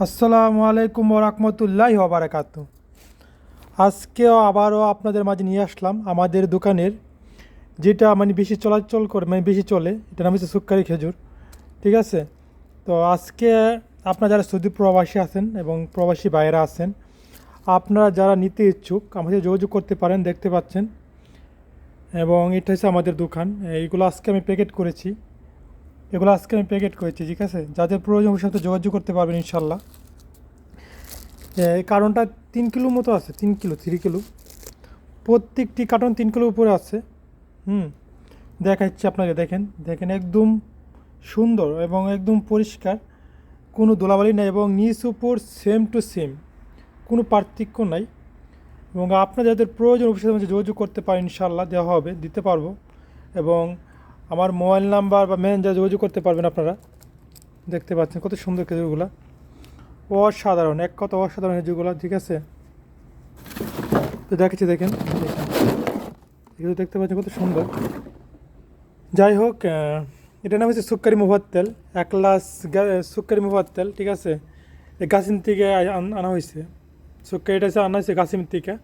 আসসালামু আলাইকুম রহমতুল্লাহ বারাকাতু আজকেও আবারও আপনাদের মাঝে নিয়ে আসলাম আমাদের দোকানের যেটা মানে বেশি চলাচল করে মানে বেশি চলে। এটা নাম হচ্ছে সুক্কারি খেজুর। ঠিক আছে? তো আজকে আপনারা যারা সৌদি প্রবাসী আছেন এবং প্রবাসী বাইরে আছেন, আপনারা যারা নিতে ইচ্ছুক আমাদের যোগাযোগ করতে পারেন, দেখতে পাচ্ছেন। এবং এটা হচ্ছে আমাদের দোকান। এইগুলো আজকে আমি প্যাকেট করেছি। এগুলো আজকে আমি প্যাকেট করেছি, ঠিক আছে? যাদের প্রয়োজন সাথে যোগাযোগ করতে পারবেন ইনশাল্লাহ এই কার্টনটা তিন কিলো মতো আছে, তিন কিলো থ্রি কিলো। প্রত্যেকটি কার্টন তিন কিলো উপরে আছে। হুম, দেখাচ্ছি আপনাকে, দেখেন দেখেন, একদম সুন্দর এবং একদম পরিষ্কার। কোনো দোলাবালি নাই এবং নিচ উপর সেম টু সেম কোনো পার্থক্য নাই। এবং আপনার যাদের প্রয়োজন অফিসের মধ্যে যোগাযোগ করতে পারেন ইনশাল্লাহ দেওয়া হবে, দিতে পারব। এবং আমার মোবাইল নাম্বার বা ম্যানেজার যোগাযোগ করতে পারবেন আপনারা। দেখতে পাচ্ছেন কত সুন্দর খেজুরগুলো। অসাধারণ, এক কত অসাধারণ খেজুরগুলো, ঠিক আছে? তো দেখেছি দেখেন এগুলো দেখতে পাচ্ছেন কত সুন্দর। যাই হোক এটার নাম হচ্ছে সুক্কারি মুভার তেল, এক গ্লাস সুক্কারি মুভার তেল, ঠিক আছে? গাছিম থেকে আন- হয়েছে সুক্কারিটা আনা হয়েছে গাছিম থেকে।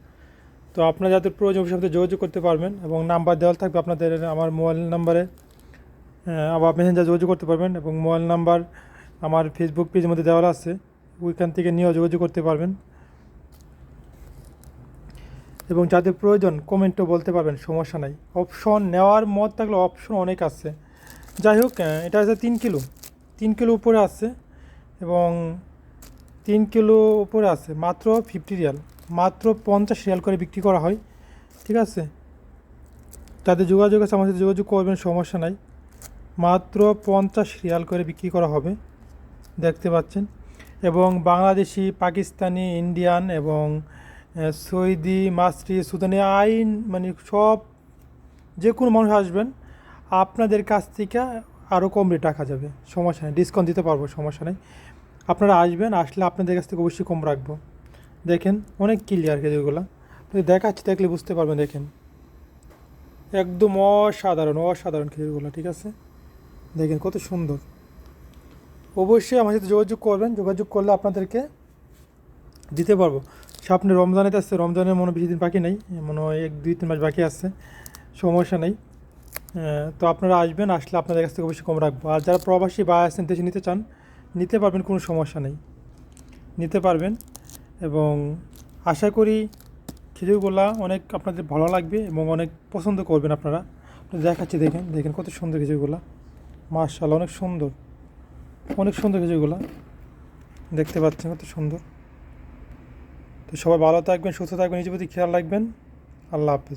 তো আপনার যাদের প্রয়োজন সাথে যোগাযোগ করতে পারবেন এবং নাম্বার দেওয়া থাকবে আপনাদের আমার মোবাইল নাম্বারে আবার মেসেঞ্জার যোগাযোগ করতে পারবেন এবং মোবাইল নাম্বার আমার ফেসবুক পেজের মধ্যে দেওয়া আছে। ওইখান থেকে নিয়েও যোগাযোগ করতে পারবেন। এবং যাদের প্রয়োজন কমেন্টও বলতে পারবেন, সমস্যা নাই। অপশন নেওয়ার মত থাকলে অপশন অনেক আছে। যাই হোক এটা আছে তিন কিলো। তিন কিলো উপরে আছে এবং তিন কিলো উপরে আছে, মাত্র ফিফটি রিয়াল। মাত্র পঞ্চাশ রিয়াল করে বিক্রি করা হয়, ঠিক আছে? তাদের যোগাযোগ আছে আমার সাথে যোগাযোগ করবেন, সমস্যা নাই। মাত্র পঞ্চাশ রিয়াল করে বিক্রি করা হবে, দেখতে পাচ্ছেন। এবং বাংলাদেশি, পাকিস্তানি, ইন্ডিয়ান এবং সৌদি মাসরি সুদানি, আইন মানে সব যে কোনো মানুষ আসবেন, আপনাদের কাছ থেকে আরও কম রেট রাখা যাবে। সমস্যা নেই ডিসকাউন্ট দিতে পারব, সমস্যা নেই। আপনারা আসবেন, আসলে আপনাদের কাছ থেকে অবশ্যই কম রাখব। দেখেন, অনেক ক্লিয়ার খেজুরগুলো দেখাচ্ছি, দেখলে বুঝতে পারবেন, দেখেন। একদম অসাধারণ অসাধারণ খেজুরগুলো ঠিক আছে? দেখেন, কত সুন্দর। অবশ্যই আমার সাথে যোগাযোগ করবেন। যোগাযোগ করলে আপনাদেরকে দিতে পারব। সামনে রমজানেতে আসছে রমজানের মনে বেশি দিন বাকি নেই। মনে হয় এক, দুই, তিন মাস বাকি আসছে সমস্যা নেই। তো আপনারা আসবেন, আসলে আপনাদের কাছ থেকে অবশ্যই কম রাখব। আর যারা প্রবাসী বা আসেন দেশে নিতে চান, নিতে পারবেন, কোনো সমস্যা নেই। নিতে পারবেন। এবং আশা করি খেজুরগুলা অনেক আপনাদের ভালো লাগবে এবং অনেক পছন্দ করবেন আপনারা। দেখাচ্ছি, দেখেন দেখেন কত সুন্দর খেজুরগুলা মার্শাল অনেক সুন্দর। অনেক সুন্দর খেজুরগুলা দেখতে পাচ্ছেন কত সুন্দর। তো সবাই ভালো থাকবেন, সুস্থ থাকবেন, নিজের প্রতি খেয়াল রাখবেন। আল্লাহ হাফিজ।